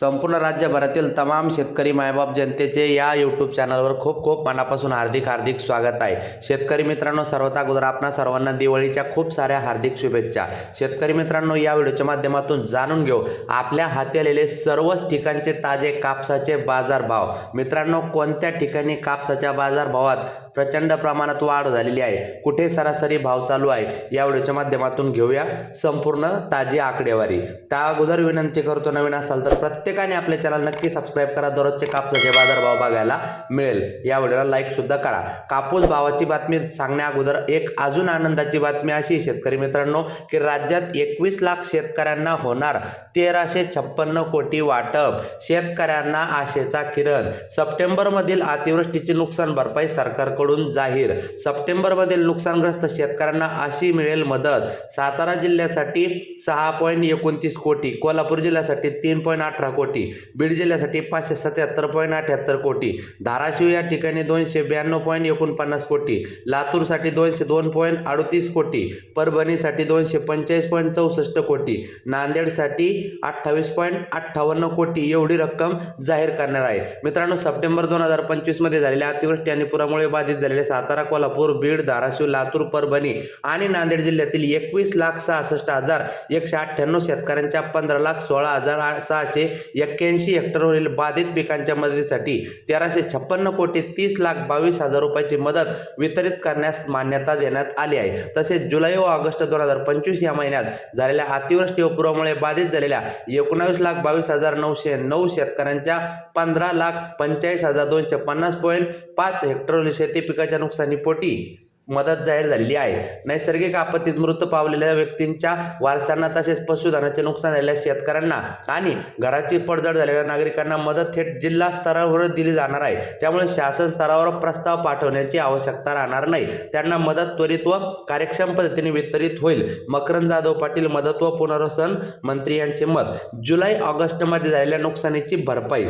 संपूर्ण राज्यभरातील तमाम शेतकरी मायबाप जनतेचे या यूट्यूब चॅनलवर खूप खूप मनापासून हार्दिक हार्दिक स्वागत आहे. शेतकरी मित्रांनो सर्वात अगोदर आपणा सर्वांना दिवाळीच्या खूप साऱ्या हार्दिक शुभेच्छा. शेतकरी मित्रांनो या व्हिडिओच्या माध्यमातून जाणून घेऊ. आपल्या हाती आलेले सर्वच ठिकाणचे ताजे कापसाचे बाजारभाव. मित्रांनो कोणत्या ठिकाणी कापसाच्या बाजारभावात प्रचंड प्रमाणात वाढ झालेली आहे. कुठे सरासरी भाव चालू आहे? या व्हिडिओच्या माध्यमातून घेऊया संपूर्ण ताजी आकडेवारी. त्या अगोदर विनंती करतो नवीन असाल तर प्रत्येकाने आपले चॅनल नक्की सबस्क्राईब करा. दररोजचे कापसाचे बाजारभाव बघायला मिळेल. या व्हिडिओला लाईक सुद्धा करा. कापूस भावाची बातमी सांगण्या अगोदर एक अजून आनंदाची बातमी अशी शेतकरी मित्रांनो की राज्यात एकवीस लाख शेतकऱ्यांना होणार तेराशे छप्पन्न कोटी वाटप. शेतकऱ्यांना आशेचा किरण. सप्टेंबरमधील अतिवृष्टीची नुकसान भरपाई सरकारकडून जाहीर. सप्टेंबरमधील नुकसानग्रस्त शेतकऱ्यांना अशी मिळेल मदत. सातारा जिल्ह्यासाठी सहा पॉईंट एकोणतीस कोटी कोल्हापूर जिल्ह्यासाठी तीन पॉईंट अठरा कोटी बीड जिल्ह्यासाठी पाचशे सत्याहत्तर पॉईंट अठ्याहत्तर कोटी धाराशिव या ठिकाणी दोनशे ब्याण्णव पॉईंट एकोणपन्नास कोटी लातूरसाठी दोनशे दोन पॉईंट अडतीस कोटी परभणीसाठी दोनशे पंचेचाळीस पॉईंट चौसष्ट कोटी नांदेडसाठी अठ्ठावीस पॉईंट अठ्ठावन्न कोटी एवढी रक्कम जाहीर करणार आहे. मित्रांनो सप्टेंबर दोन हजार पंचवीसमध्ये झालेल्या अतिवृष्टी आणि पुरामुळे बाधित झालेले सातारा कोल्हापूर बीड धाराशिव लातूर परभणी आणि नांदेड जिल्ह्यातील एकवीस लाख सहासष्ट हजार एकशे अठ्ठ्याण्णव शेतकऱ्यांच्या पंधरा लाख सोळा हजार सहाशे एक्क्याऐंशी हेक्टरवरील बाधित पिकांच्या मदतीसाठी तेराशे छप्पन्न कोटी तीस लाख बावीस हजार रुपयाची मदत वितरित करण्यास मान्यता देण्यात आली आहे. तसेच जुलै व ऑगस्ट दोन हजार पंचवीस या महिन्यात झालेल्या अतिवृष्टी व पुरामुळे बाधित झालेल्या एकोणावीस लाख बावीस हजार नऊशे नऊ शेतकऱ्यांच्या पंधरा लाख पंचेचाळीस हजार दोनशे पन्नास पॉईंट पाच हेक्टरवरील शेती पिकाच्या नुकसानीपोटी मदत जाहीर झालेली आहे. नैसर्गिक आपत्तीत मृत पावलेल्या व्यक्तींच्या वारसांना तसेच पशुधनाचे नुकसान झालेल्या शेतकऱ्यांना आणि घराची पडझड झालेल्या नागरिकांना मदत थेट जिल्हा स्तरावर दिली जाणार आहे. त्यामुळे शासन स्तरावर प्रस्ताव पाठवण्याची आवश्यकता राहणार नाही. त्यांना मदत त्वरित व कार्यक्षम पद्धतीने वितरित होईल. मकरंद जाधव पाटील मदत व पुनर्वसन मंत्री यांचे मत. जुलै ऑगस्टमध्ये झालेल्या नुकसानीची भरपाई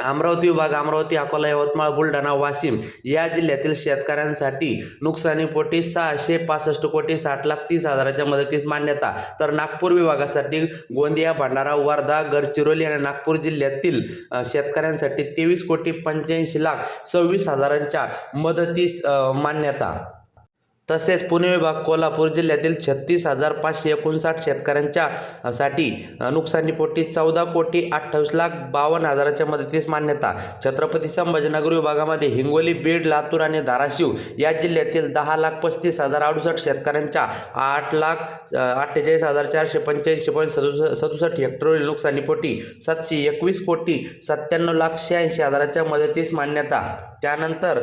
अमरावती विभाग अमरावती अकोला यवतमाळ बुलढाणा वाशिम या जिल्ह्यातील शेतकऱ्यांसाठी नुकसानीपोटी सहाशे पासष्ट कोटी साठ लाख तीस हजाराच्या मदतीस मान्यता. तर नागपूर विभागासाठी गोंदिया भंडारा वर्धा गडचिरोली आणि नागपूर जिल्ह्यातील शेतकऱ्यांसाठी तेवीस कोटी पंच्याऐंशी लाख सव्वीस हजारांच्या मदतीस मान्यता. तसेच पुणे विभाग कोल्हापूर जिल्ह्यातील छत्तीस हजार पाचशे एकोणसाठ शेतकऱ्यांच्या साठी नुकसानीपोटी चौदा कोटी अठ्ठावीस लाख बावन्न हजाराच्या मदतीस मान्यता. छत्रपती संभाजीनगर विभागामध्ये हिंगोली बीड लातूर आणि धाराशिव या जिल्ह्यातील दहा लाख पस्तीस हजार अडुसष्ट शेतकऱ्यांच्या आठ लाख अठ्ठेचाळीस हजार चारशे पंच्याऐंशी पॉईंट सदुस सदुसष्ट हेक्टरवरील नुकसानीपोटी सातशे एकवीस कोटी सत्त्याण्णव लाख शहाऐंशी हजाराच्या मदतीस मान्यता. त्यानंतर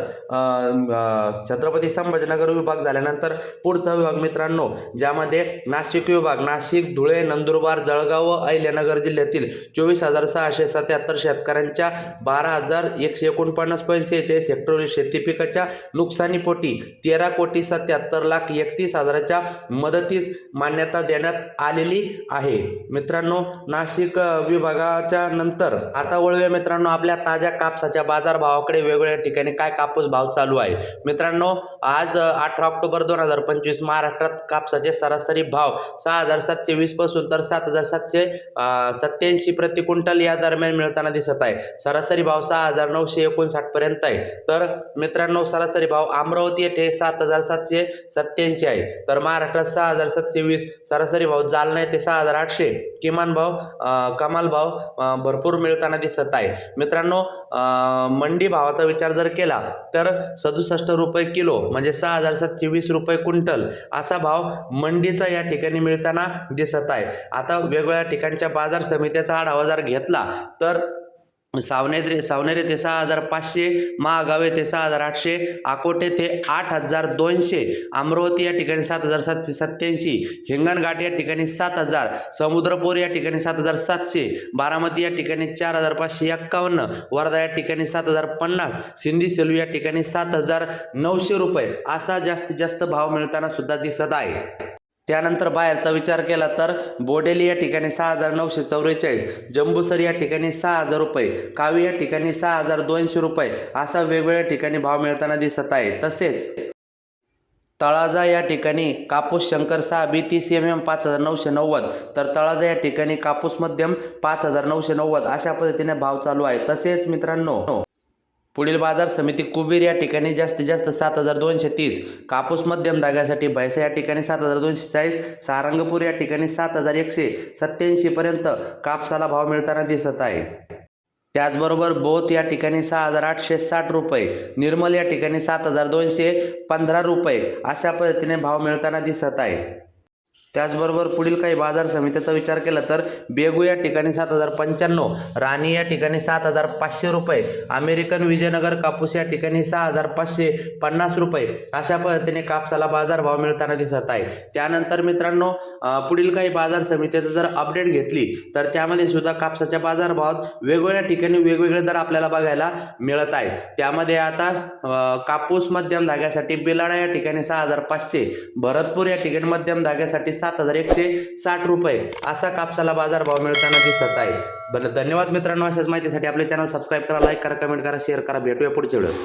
छत्रपती संभाजीनगर विभाग झाल्यानंतर पुढचा विभाग मित्रांनो ज्यामध्ये नाशिक विभाग नाशिक धुळे नंदुरबार जळगाव व अहिल्यानगर जिल्ह्यातील चोवीस हजार सहाशे सत्याहत्तर शेतकऱ्यांच्या बारा हजार एकशे एकोणपन्नास पॉईंट सेहेचाळीस शेती पिकाच्या नुकसानीपोटी तेरा कोटी सत्याहत्तर लाख एकतीस हजाराच्या मदतीस मान्यता देण्यात आलेली आहे. मित्रांनो नाशिक विभागाच्या नंतर आता वळूया मित्रांनो आपल्या ताज्या कापसाच्या बाजारभावाकडे. वेगवेगळ्या ठिकाणी काय कापूस भाव चालू आहे? मित्रांनो आज अठरा ऑक्टोबर दोन हजार पंचवीस महाराष्ट्रात कापसाचे सरासरी भाव सहा हजार सातशे वीसपासून तर सात हजार सातशे सत्याऐंशी प्रति क्विंटल या दरम्यान मिळताना दिसत आहे. सरासरी भाव सहा हजार नऊशे एकोणसाठ पर्यंत आहे. तर मित्रांनो सरासरी भाव अमरावती येथे सात हजार सातशे सत्याऐंशी आहे. तर महाराष्ट्रात सहा हजार सातशे वीस सरासरी भाव जालना येथे सहा हजार आठशे किमान भाव कमाल भाव भरपूर मिळताना दिसत आहे. मित्रांनो मंडी भावाचा विचार जर केला तर सदुसष्ट रुपये किलो म्हणजे सहा हजार सातशे वीस रुपये क्विंटल असा भाव मंडीचा या ठिकाणी मिळताना दिसत आहे. आता वेगवेगळ्या ठिकाणच्या बाजार समित्याचा आढावा जर घेतला तर सावनेरे सावनेरे ते सहा हजार पाचशे महागावे ते सहा हजार आठशे आकोटे ते आठ हजार दोनशे अमरावती या ठिकाणी सात हजार सातशे सत्याऐंशी हिंगणघाट या ठिकाणी सात हजार समुद्रपूर या ठिकाणी सात हजार सातशे बारामती या ठिकाणी चार हजार पाचशे एक्कावन्न वर्धा या ठिकाणी सात हजार पन्नास सिंधी सेलू या ठिकाणी सात हजार नऊशे रुपये असा जास्तीत जास्त भाव मिळताना सुद्धा दिसत आहे. त्यानंतर बाहेरचा विचार केला तर बोडेली या ठिकाणी सहा हजार नऊशे चौवेचाळीस जंबूसर या ठिकाणी सहा हजार रुपये कावी या ठिकाणी सहा हजार दोनशे रुपये असा वेगवेगळ्या ठिकाणी भाव मिळताना दिसत आहे. तसेच तळाजा या ठिकाणी कापूस शंकर सहा बी तीस एम एम पाच हजार नऊशे नव्वद तर तळाजा या ठिकाणी कापूस मध्यम पाच हजार नऊशे नव्वद अशा पद्धतीने भाव चालू आहे. तसेच मित्रांनो पुढील बाजार समिती कुबीर या ठिकाणी जास्तीत जास्त सात हजार दोनशे तीस कापूस मध्यम धाग्यासाठी भैसा या ठिकाणी सात हजार दोनशे चाळीस सारंगपूर या ठिकाणी सात हजार एकशे सत्याऐंशीपर्यंत कापसाला भाव मिळताना दिसत आहे. त्याचबरोबर बोथ या ठिकाणी सहा हजार आठशे साठ रुपये निर्मल या ठिकाणी सात हजार दोनशे पंधरा रुपये अशा पद्धतीने भाव मिळताना दिसत आहे. त्याचबरोबर पुढील काही बाजार समितीचा विचार केला तर बेगू या ठिकाणी सात हजार पंच्याण्णव राणी या ठिकाणी सात हजार पाचशे रुपये अमेरिकन विजयनगर कापूस या ठिकाणी सहा हजार पाचशे पन्नास रुपये अशा पद्धतीने कापसाला बाजारभाव मिळताना दिसत आहे. त्यानंतर मित्रांनो पुढील काही बाजार समितीचं जर अपडेट घेतली तर त्यामध्ये सुद्धा कापसाच्या बाजारभावात वेगवेगळ्या ठिकाणी वेगवेगळे दर आपल्याला बघायला मिळत आहे. त्यामध्ये आता कापूस मध्यम धाग्यासाठी बेलाडा या ठिकाणी सहा हजार पाचशे भरतपूर या ठिकाणी मध्यम धाग्यासाठी सात हजार एकशे साठ रुपये. असा कापसाला बाजारभाव मिळताना दिसत आहे. बरं धन्यवाद मित्रांनो अशाच माहितीसाठी आपले चॅनल सबस्क्राईब करा लाईक करा कमेंट करा शेअर करा. भेटूया पुढच्या वेळेस